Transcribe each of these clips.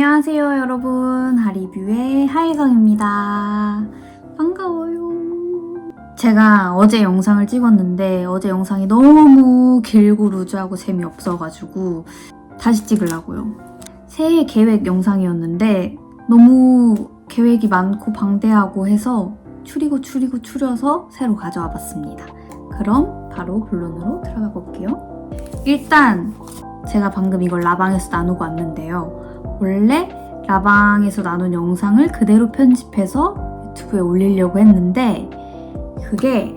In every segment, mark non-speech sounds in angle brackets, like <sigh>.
안녕하세요 여러분. 하리뷰의 하혜성입니다. 반가워요. 제가 어제 영상을 찍었는데 어제 영상이 너무 길고 루즈하고 재미없어가지고 다시 찍으려고요. 새해 계획 영상이었는데 너무 계획이 많고 방대하고 해서 추리고 추리고 추려서 새로 가져와 봤습니다. 그럼 바로 본론으로 들어가 볼게요. 일단 제가 방금 이걸 라방에서 나누고 왔는데요 원래 라방에서 나눈 영상을 그대로 편집해서 유튜브에 올리려고 했는데 그게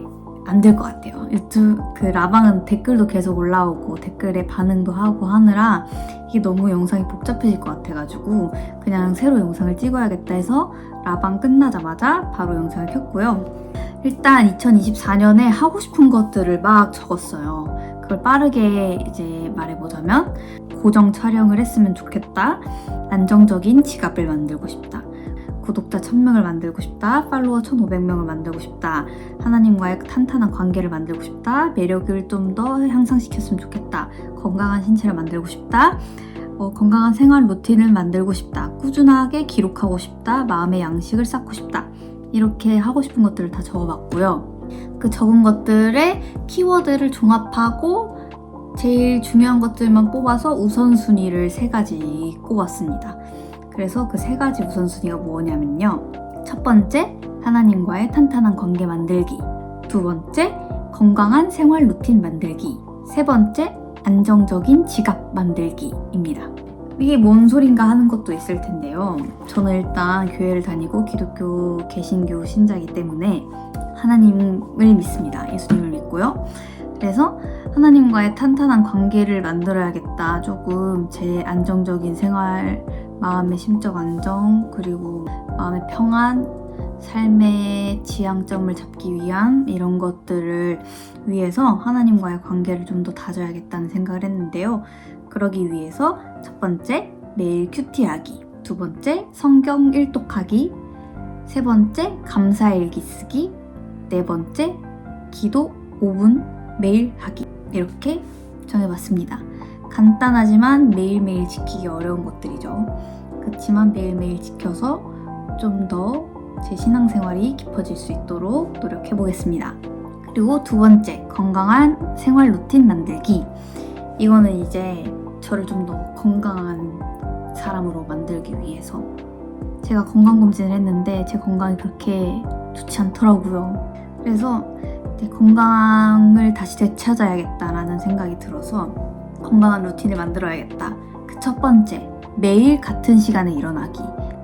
안 될 것 같아요. 유튜브 그 라방은 댓글도 계속 올라오고 댓글에 반응도 하고 하느라 이게 너무 영상이 복잡해질 것 같아가지고 그냥 새로 영상을 찍어야겠다 해서 라방 끝나자마자 바로 영상을 켰고요. 일단 2024년에 하고 싶은 것들을 막 적었어요. 그걸 빠르게 이제 말해보자면 고정 촬영을 했으면 좋겠다. 안정적인 지갑을 만들고 싶다. 구독자 1000명을 만들고 싶다. 팔로워 1500명을 만들고 싶다. 하나님과의 탄탄한 관계를 만들고 싶다. 매력을 좀 더 향상시켰으면 좋겠다. 건강한 신체를 만들고 싶다. 어, 건강한 생활 루틴을 만들고 싶다. 꾸준하게 기록하고 싶다. 마음의 양식을 쌓고 싶다. 이렇게 하고 싶은 것들을 다 적어봤고요. 그 적은 것들의 키워드를 종합하고 제일 중요한 것들만 뽑아서 우선순위를 세 가지 꼽았습니다. 그래서 그 세 가지 우선순위가 뭐냐면요. 첫 번째, 하나님과의 탄탄한 관계 만들기. 두 번째, 건강한 생활 루틴 만들기. 세 번째, 안정적인 지갑 만들기입니다. 이게 뭔 소린가 하는 것도 있을 텐데요. 저는 일단 교회를 다니고 기독교 개신교 신자이기 때문에 하나님을 믿습니다. 예수님을 믿고요. 그래서 하나님과의 탄탄한 관계를 만들어야겠다. 조금 제 안정적인 생활, 마음의 심적 안정, 그리고 마음의 평안, 삶의 지향점을 잡기 위한 이런 것들을 위해서 하나님과의 관계를 좀 더 다져야겠다는 생각을 했는데요. 그러기 위해서 첫 번째, 매일 큐티하기. 두 번째, 성경 일독하기. 세 번째, 감사일기 쓰기. 네 번째, 기도 5분 매일 하기. 이렇게 정해봤습니다. 간단하지만 매일매일 지키기 어려운 것들이죠. 그렇지만 매일매일 지켜서 좀 더 제 신앙생활이 깊어질 수 있도록 노력해 보겠습니다. 그리고 두 번째, 건강한 생활 루틴 만들기. 이거는 이제 저를 좀 더 건강한 사람으로 만들기 위해서 제가 건강검진을 했는데 제 건강이 그렇게 좋지 않더라고요. 그래서 내 건강을 다시 되찾아야겠다라는 생각이 들어서 건강한 루틴을 만들어야겠다. 그 첫 번째, 매일 같은 시간에 일어나기.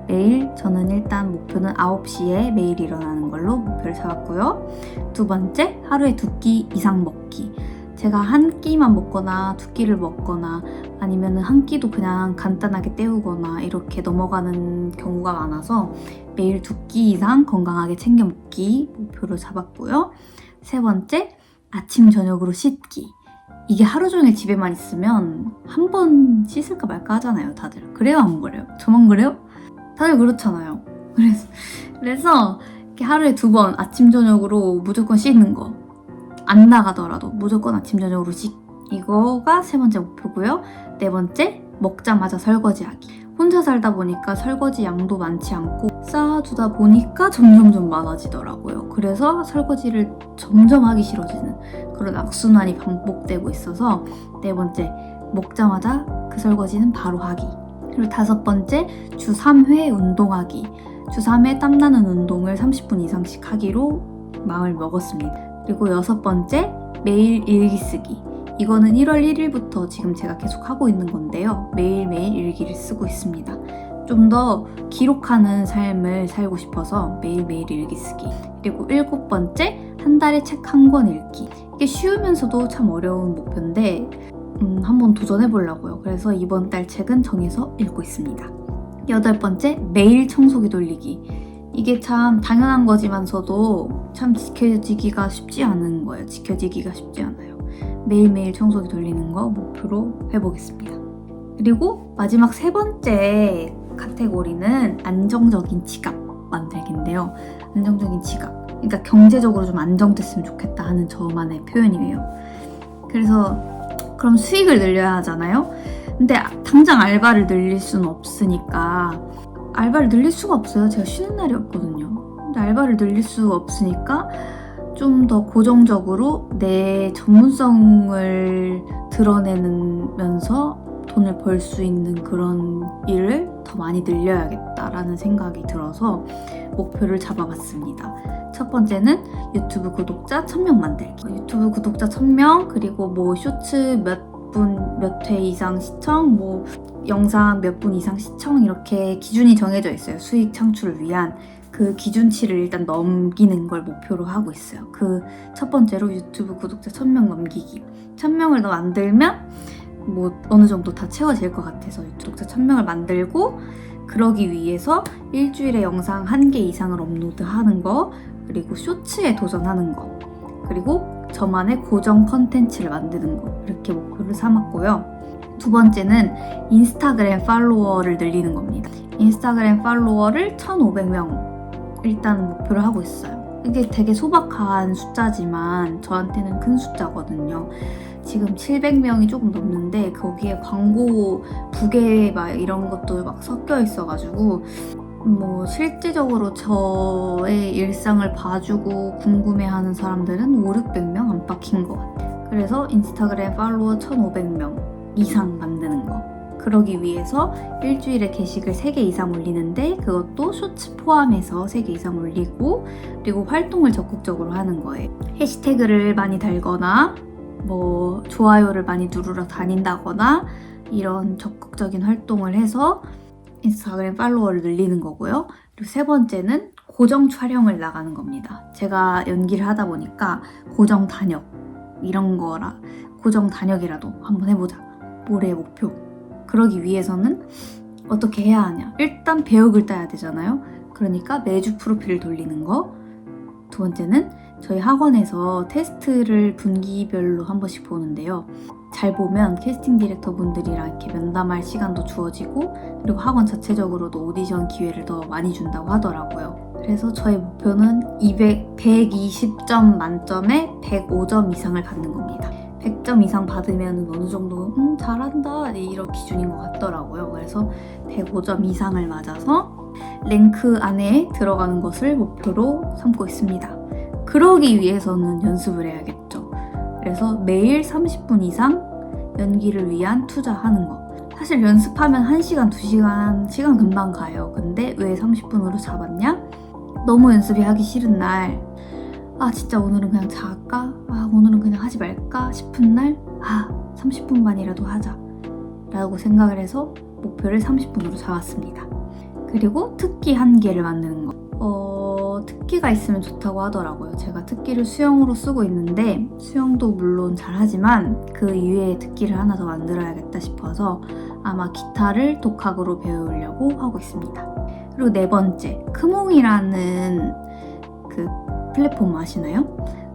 매일 저는 일단 목표는 9시에 매일 일어나는 걸로 목표를 잡았고요. 두 번째, 하루에 두 끼 이상 먹기. 제가 한 끼만 먹거나 두 끼를 먹거나 아니면 한 끼도 그냥 간단하게 때우거나 이렇게 넘어가는 경우가 많아서 매일 두 끼 이상 건강하게 챙겨 먹기 목표로 잡았고요. 세 번째, 아침 저녁으로 씻기. 이게 하루 종일 집에만 있으면 한 번 씻을까 말까 하잖아요, 다들. 그래요, 안 그래요? 저만 그래요? 다들 그렇잖아요. <laughs> 그래서, 그래서 이렇게 하루에 두 번 아침 저녁으로 무조건 씻는 거. 안 나가더라도 무조건 아침 저녁으로 씻. 이거가 세 번째 목표고요. 네 번째, 먹자마자 설거지하기. 혼자 살다 보니까 설거지 양도 많지 않고 쌓아두다 보니까 <laughs> 점점점 많아지더라고요. 그래서 설거지를 점점 하기 싫어지는 그런 악순환이 반복되고 있어서 네 번째, 먹자마자 그 설거지는 바로 하기. 그리고 다섯 번째, 주 3회 운동하기. 주 3회 땀나는 운동을 30분 이상씩 하기로 마음을 먹었습니다. 그리고 여섯 번째, 매일 일기 쓰기. 이거는 1월 1일부터 지금 제가 계속 하고 있는 건데요. 매일매일 일기를 쓰고 있습니다. 좀 더 기록하는 삶을 살고 싶어서 매일매일 일기 쓰기. 그리고 일곱 번째, 한 달에 책 한 권 읽기. 이게 쉬우면서도 참 어려운 목표인데, 음, 한번 도전해 보려고요. 그래서 이번 달 책은 정해서 읽고 있습니다. 여덟 번째, 매일 청소기 돌리기. 이게 참 당연한 거지만서도 참 지켜지기가 쉽지 않은 거예요. 지켜지기가 쉽지 않아요. 매일매일 청소기 돌리는 거 목표로 해보겠습니다. 그리고 마지막 세 번째 카테고리는 안정적인 지갑 만들기인데요. 안정적인 지갑. 그러니까 경제적으로 좀 안정됐으면 좋겠다 하는 저만의 표현이에요. 그래서 그럼 수익을 늘려야 하잖아요. 근데 당장 알바를 늘릴 수는 없으니까 알바를 늘릴 수가 없어요. 제가 쉬는 날이 없거든요. 근데 알바를 늘릴 수 없으니까 좀 더 고정적으로 내 전문성을 드러내면서 돈을 벌 수 있는 그런 일을 더 많이 늘려야겠다라는 생각이 들어서 목표를 잡아봤습니다. 첫 번째는 유튜브 구독자 1000명 만들기. 유튜브 구독자 1000명, 그리고 뭐 쇼츠 몇 분, 몇 회 이상 시청, 뭐 영상 몇 분 이상 시청 이렇게 기준이 정해져 있어요. 수익 창출을 위한 그 기준치를 일단 넘기는 걸 목표로 하고 있어요. 그 첫 번째로 유튜브 구독자 1000명 넘기기. 1000명을 더 만들면 뭐 어느 정도 다 채워질 것 같아서 구독자 1000명을 만들고 그러기 위해서 일주일에 영상 한 개 이상을 업로드하는 거 그리고 쇼츠에 도전하는 거 그리고 저만의 고정 컨텐츠를 만드는 거 이렇게 목표를 삼았고요. 두 번째는 인스타그램 팔로워를 늘리는 겁니다. 인스타그램 팔로워를 1,500명 일단 목표를 하고 있어요. 이게 되게 소박한 숫자지만 저한테는 큰 숫자거든요. 지금 700명이 조금 넘는데 거기에 광고 부계 막 이런 것도 막 섞여 있어가지고 뭐 실질적으로 저의 일상을 봐주고 궁금해하는 사람들은 5, 600명 안팎인 것 같아요. 그래서 인스타그램 팔로워 1,500명 이상 만드는 거. 그러기 위해서 일주일에 게시글 3개 이상 올리는데 그것도 쇼츠 포함해서 3개 이상 올리고 그리고 활동을 적극적으로 하는 거예요. 해시태그를 많이 달거나 뭐 좋아요를 많이 누르러 다닌다거나 이런 적극적인 활동을 해서 인스타그램 팔로워를 늘리는 거고요. 그리고 세 번째는 고정 촬영을 나가는 겁니다. 제가 연기를 하다 보니까 고정 단역 이런 거라 고정 단역이라도 한번 해보자. 올해 목표. 그러기 위해서는 어떻게 해야 하냐? 일단 배역을 따야 되잖아요. 그러니까 매주 프로필을 돌리는 거. 두 번째는 저희 학원에서 테스트를 분기별로 한 번씩 보는데요. 잘 보면 캐스팅 디렉터 분들이랑 이렇게 면담할 시간도 주어지고 그리고 학원 자체적으로도 오디션 기회를 더 많이 준다고 하더라고요. 그래서 저의 목표는 200, 120점 만점에 105점 이상을 받는 겁니다. 100점 이상 받으면 어느 정도 음 잘한다 이런 기준인 것 같더라고요. 그래서 105점 이상을 맞아서 랭크 안에 들어가는 것을 목표로 삼고 있습니다. 그러기 위해서는 연습을 해야겠죠. 그래서 매일 30분 이상 연기를 위한 투자하는 거. 사실 연습하면 1시간, 2시간 시간 금방 가요. 근데 왜 30분으로 잡았냐? 너무 연습이 하기 싫은 날, 아, 진짜 오늘은 그냥 자까? 아, 오늘은 그냥 하지 말까? 싶은 날, 아, 30분만이라도 하자. 라고 생각을 해서 목표를 30분으로 잡았습니다. 그리고 특기 한 개를 만드는 거. 어, 특기가 있으면 좋다고 하더라고요. 제가 특기를 수영으로 쓰고 있는데, 수영도 물론 잘하지만 그 이외에 특기를 하나 더 만들어야겠다 싶어서 아마 기타를 독학으로 배우려고 하고 있습니다. 그리고 네 번째, 크몽이라는 그 플랫폼 아시나요?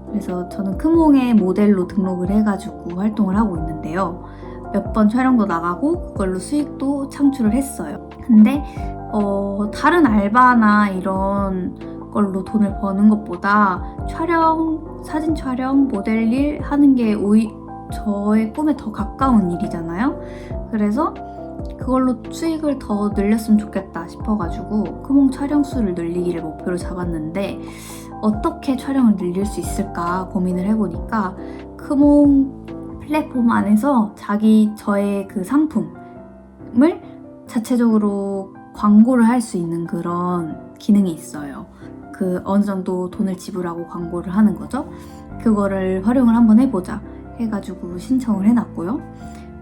그래서 저는 크몽의 모델로 등록을 해가지고 활동을 하고 있는데요. 몇 번 촬영도 나가고 그걸로 수익도 창출을 했어요. 근데 어, 다른 알바나 이런 걸로 돈을 버는 것보다 촬영, 사진 촬영, 모델 일 하는 게 오히 저의 꿈에 더 가까운 일이잖아요. 그래서 그걸로 수익을 더 늘렸으면 좋겠다 싶어가지고 크몽 촬영 수를 늘리기를 목표로 잡았는데 어떻게 촬영을 늘릴 수 있을까 고민을 해보니까 크몽 플랫폼 안에서 자기 저의 그 상품을 자체적으로 광고를 할 수 있는 그런 기능이 있어요. 그 어느 정도 돈을 지불하고 광고를 하는 거죠. 그거를 활용을 한번 해보자 해가지고 신청을 해놨고요.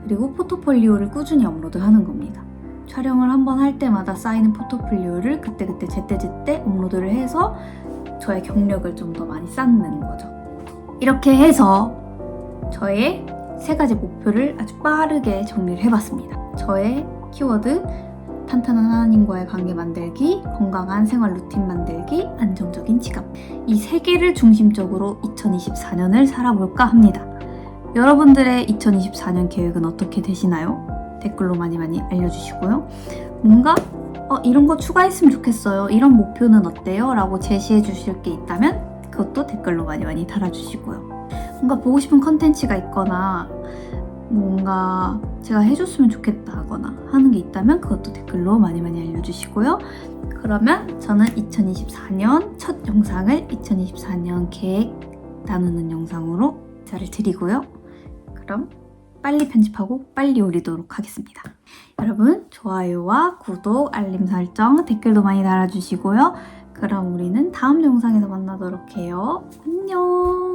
그리고 포트폴리오를 꾸준히 업로드하는 겁니다. 촬영을 한번 할 때마다 쌓이는 포트폴리오를 그때그때 제때제때 업로드를 해서 저의 경력을 좀 더 많이 쌓는 거죠. 이렇게 해서 저의 세 가지 목표를 아주 빠르게 정리를 해봤습니다. 저의 키워드 탄탄한 하나님과의 관계 만들기, 건강한 생활 루틴 만들기, 안정적인 지갑. 이 세 개를 중심적으로 2024년을 살아볼까 합니다. 여러분들의 2024년 계획은 어떻게 되시나요? 댓글로 많이 많이 알려주시고요. 뭔가 어, 이런 거 추가했으면 좋겠어요. 이런 목표는 어때요? 라고 제시해 주실 게 있다면 그것도 댓글로 많이 많이 달아주시고요. 뭔가 보고 싶은 컨텐츠가 있거나 뭔가 제가 해줬으면 좋겠다 하거나 하는 게 있다면 그것도 댓글로 많이 많이 알려주시고요. 그러면 저는 2024년 첫 영상을 2024년 계획 나누는 영상으로 인사를 드리고요. 그럼 빨리 편집하고 빨리 올리도록 하겠습니다. 여러분 좋아요와 구독, 알림 설정, 댓글도 많이 달아주시고요. 그럼 우리는 다음 영상에서 만나도록 해요. 안녕!